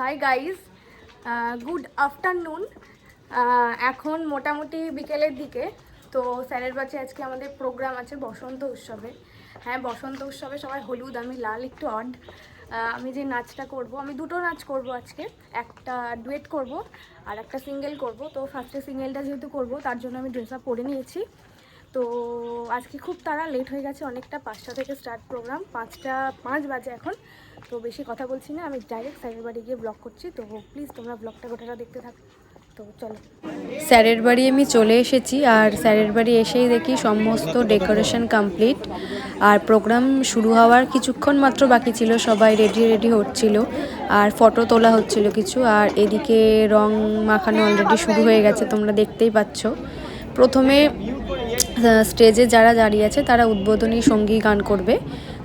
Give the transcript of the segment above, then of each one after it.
Hi guys good afternoon এখন মোটামুটি বিকেলের দিকে, তো স্যারের বাচ্চা আজকে আমাদের প্রোগ্রাম আছে বসন্ত উৎসবে। হ্যাঁ বসন্ত উৎসবে সবাই হলুদ, আমি লাল, একটু অড আমি যে নাচটা করব, আমি দুটো নাচ করব আজকে। একটা ডুয়েট করব আর একটা সিঙ্গেল করব। তো ফার্স্টে সিঙ্গেলটা যেহেতু করব, তার জন্য আমি ড্রেস আপ পরে নিয়েছি। তো আজকে খুব তাড়া লেট হয়ে গেছে, অনেকটা পাঁচটা থেকে স্টার্ট প্রোগ্রাম পাঁচটা, পাঁচ বাজে এখন। তো বেশি কথা বলছি না, আমি ডাইরেক্ট স্যারের বাড়ি গিয়ে ব্লগ করছি। তো প্লিজ তোমরা ব্লগটা গোটাটা দেখতে থাকো। তো চলো। স্যারের বাড়ি আমি চলে এসেছি, আর স্যারের বাড়ি এসেই দেখি সমস্ত ডেকোরেশন কমপ্লিট আর প্রোগ্রাম শুরু হওয়ার কিছুক্ষণ মাত্র বাকি ছিল, সবাই রেডি রেডি হচ্ছিল। আর ফটো তোলা হচ্ছিল কিছু, আর এদিকে রং মাখানো অলরেডি শুরু হয়ে গেছে, তোমরা দেখতেই পাচ্ছ। প্রথমে স্টেজে যারা দাঁড়িয়ে আছে তারা উদ্বোধনী সঙ্গী গান করবে।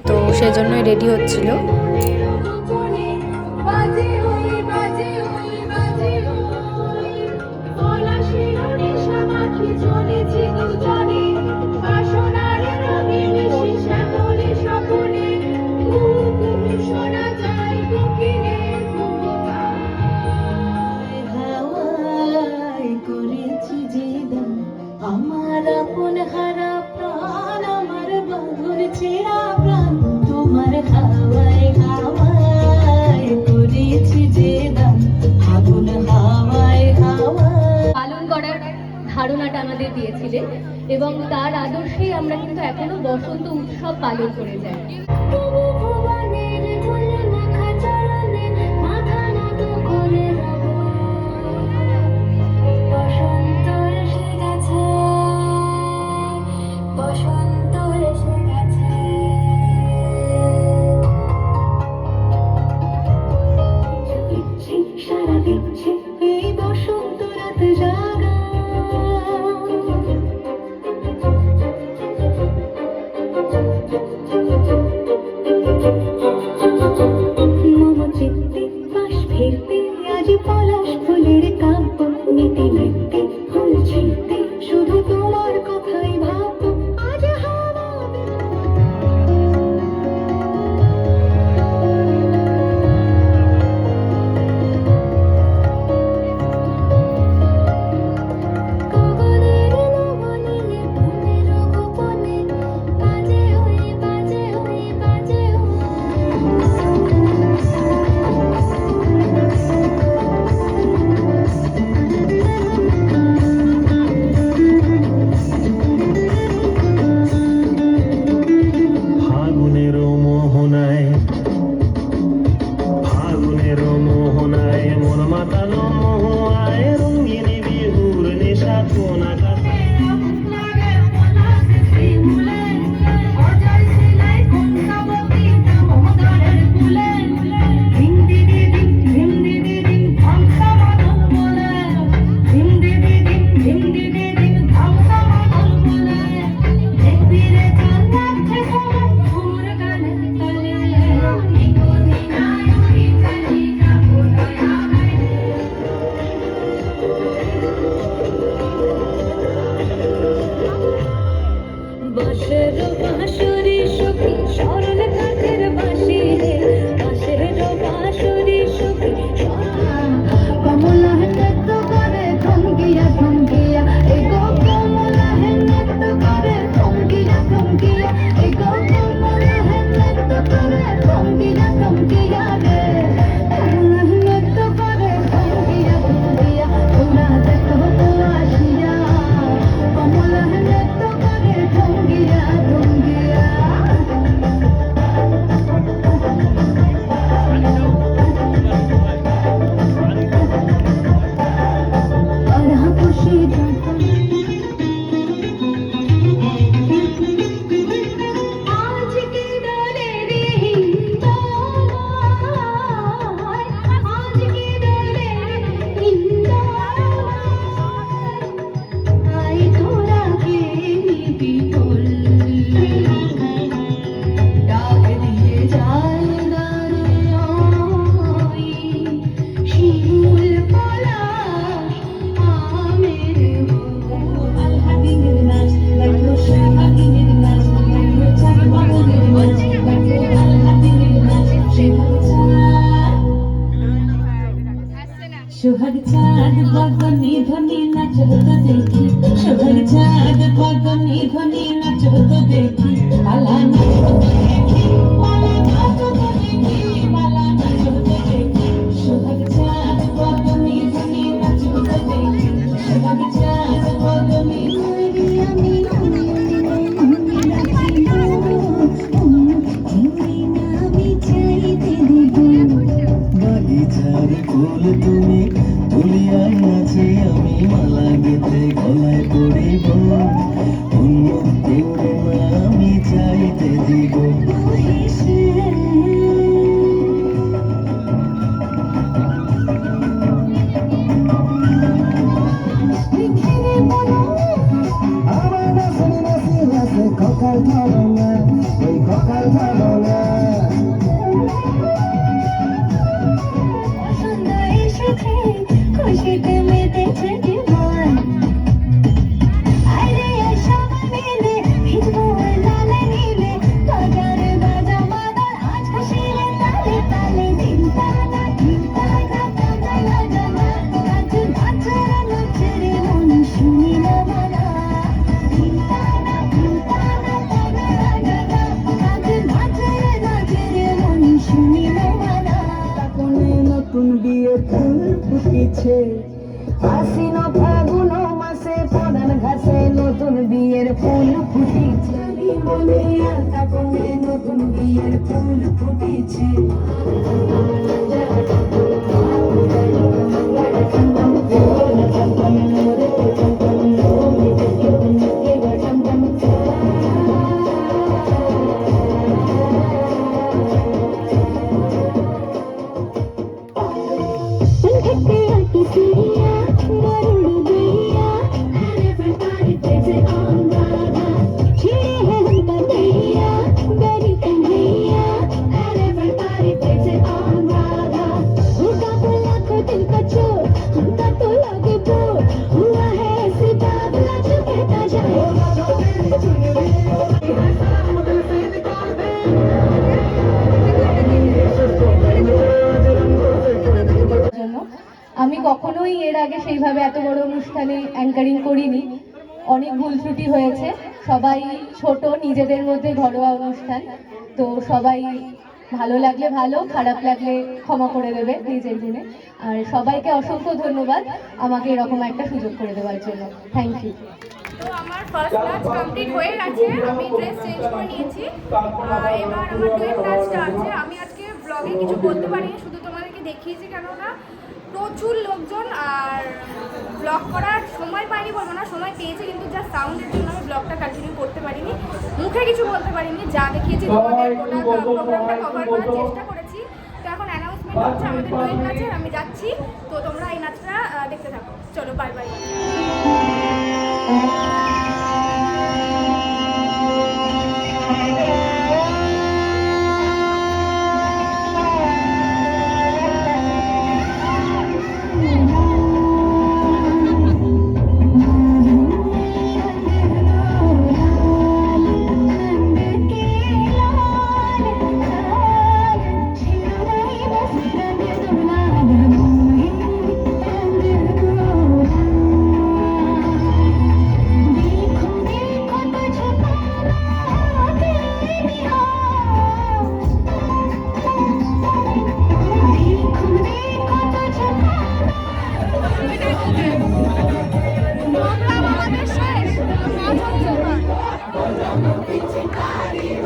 তো সেই জন্যই রেডি হচ্ছিল। পালন করার ধারণাটা আমাদের এবং তার আদর্শেই আমরা কিন্তু এখনও বসন্ত উৎসব পালন করে যাই ফুলের কাপ নিতে লিখতে ফুলছি। হাসুরি সখী সরল কাঠের বাসী সোহাগ চাঁদ, বদনি ধনি নাচ তো দেখি। সোহাগ চাঁদ, বদনি ধনি নাচ তো দেখি, পালা নাচ তো দেখি। পালা নাচ 太好了生的一些情可惜变 ফুল ফুটেছে সেইভাবে এত বড় অনুষ্ঠানে অ্যাঙ্কারিং করিনি। অনেক ভুল ত্রুটি হয়েছে। সবাই ছোট, নিজেদের মধ্যে ঘরোয়া অনুষ্ঠান। তো সবাই ভালো লাগলে ভালো, খারাপ লাগলে ক্ষমা করে দেবে নিজের গুণে। আর সবাইকে অসংখ্য ধন্যবাদ আমাকে এরকম একটা সুযোগ করে দেওয়ার জন্য। থ্যাংক ইউ তো আমার ফার্স্ট কমপ্লিট হয়ে গেছে। আমি ড্রেস চেঞ্জ করে নিয়েছি। এবার আমার আছে। আমি আজকে ব্লগে কিছু বলতে পারিনি, শুধু তোমাদেরকে দেখিয়েছি কেননা প্রচুর লোকজন আর ব্লগ করার সময় পাইনি বলব না সময় পেয়েছে কিন্তু যা সাউন্ডের জন্য আমি ব্লগটা কন্টিনিউ করতে পারিনি। মুখে কিছু বলতে পারিনি যা দেখিয়েছি তোমাদের প্রোগ্রামটা কভার করার চেষ্টা করেছি। তো এখন অ্যানাউন্সমেন্ট হচ্ছে আমাদের ডুয়েট নাচের আমি যাচ্ছি। তো তোমরা এই নাচটা দেখতে থাকো। চলো বাই বাই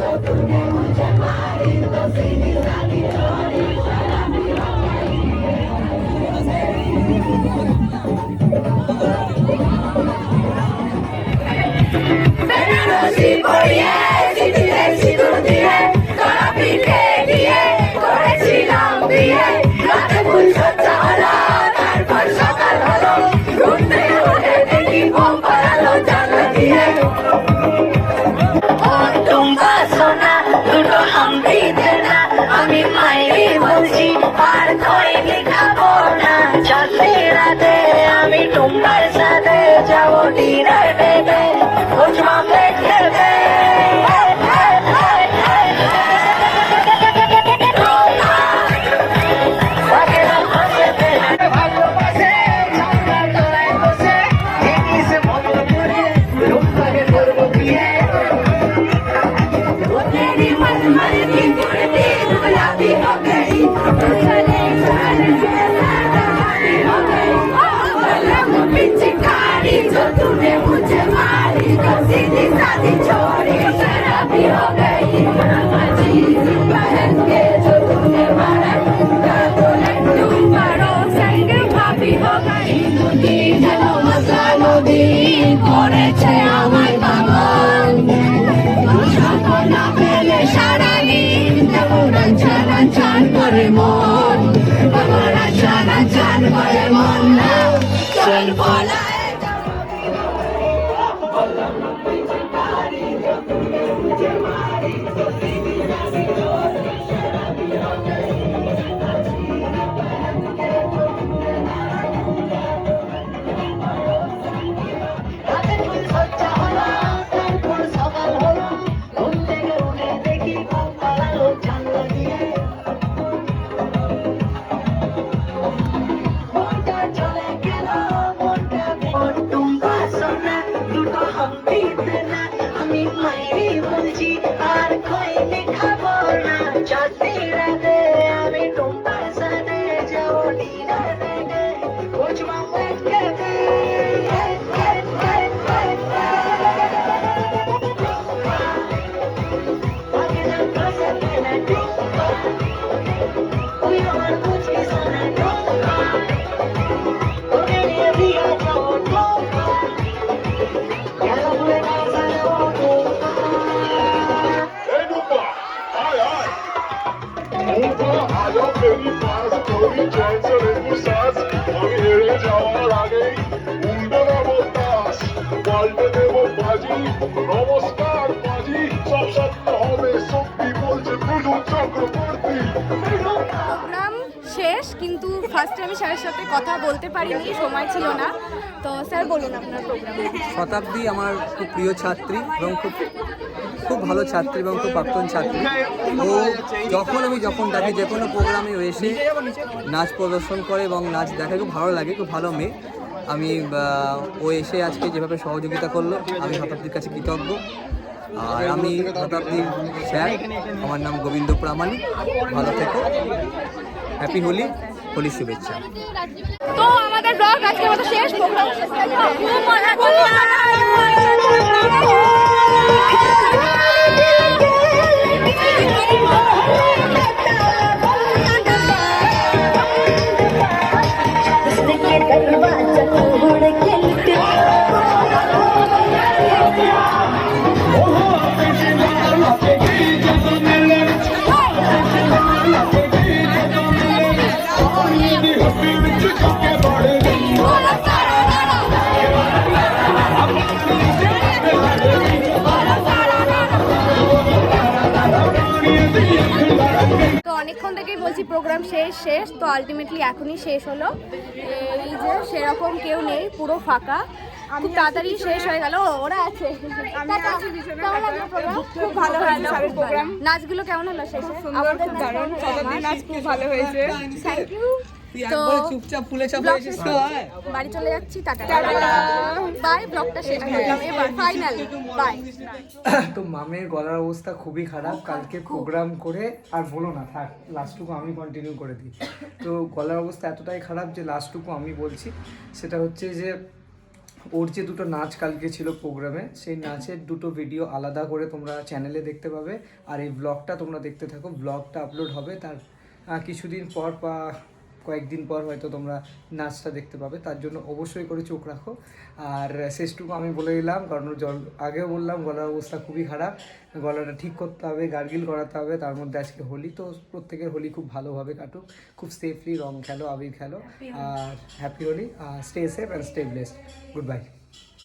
Todo ফার্স্টে আমি স্যারের সাথে কথা বলতে পারিনি, সময় ছিল না। তো স্যার বলুন আপনার প্রোগ্রাম শতাব্দী আমার খুব প্রিয় ছাত্রী এবং খুব খুব ভালো ছাত্রী এবং খুব প্রাক্তন ছাত্রী। ও যখন আমি, যখন দেখি যে কোনো প্রোগ্রামে এসে নাচ প্রদর্শন করে এবং নাচ দেখে, খুব ভালো লাগে, খুব ভালো মেয়ে। আমি ও এসে আজকে যেভাবে সহযোগিতা করল, আমি শতাব্দীর কাছে কৃতজ্ঞ। আর আমি শতাব্দীর স্যার, আমার নাম গোবিন্দ প্রামাণিক। ভালো থেকো। হ্যাপি হোলি। হোলির শুভেচ্ছা। তো আমাদের ব্লগ আজকে মতো শেষ। প্রোগ্রাম অনেকক্ষণ থেকেই বলছি প্রোগ্রাম শেষ শেষ। তো আলটিমেটলি এখনই শেষ হলো। এই যে সেরকম কেউ নেই পুরো ফাঁকা। খুব তাড়াতাড়ি শেষ হয়ে গেল। ওরা আছে? খুব ভালো নাচগুলো কেমন হলো শেষে? আমাদের? নাচ খুব ভালো হয়েছে। থ্যাংক ইউ তো চুপচাপ ফুলে ব্লগ বাড়ি চলে যাচ্ছি টাটা। বাই ব্লগটা শেষ করলাম। এবার ফাইনাল বাই। তো মামের গলার অবস্থা খুবই খারাপ। কালকে প্রোগ্রাম করে আর বলো না থাক লাস্টটুকু আমি কন্টিনিউ করে দিই। তো গলার অবস্থা এতটাই খারাপ যে লাস্টটুকু আমি বলছি। সেটা হচ্ছে যে ওর যে দুটো নাচ কালকে ছিল প্রোগ্রামে সেই নাচের দুটো ভিডিও আলাদা করে তোমরা চ্যানেলে দেখতে পাবে। আর এই ব্লগটা তোমরা দেখতে থাকো। ব্লগটা আপলোড হবে তার কিছুদিন পর বা কয়েকদিন পর হয়তো তোমরা নাচটা দেখতে পাবে তার জন্য অবশ্যই করে চোখ রাখো। আর শেষটুকু আমি বলে দিলাম কারণ জল আগেও বললাম গলার অবস্থা খুবই খারাপ গলাটা ঠিক করতে হবে গার্গিল করাতে হবে তার মধ্যে আজকে হোলি তো প্রত্যেকের হোলি খুব ভালোভাবে কাটুক। খুব সেফলি রং খেলো আবির খেলো আর happy Holi stay safe and stay blessed good bye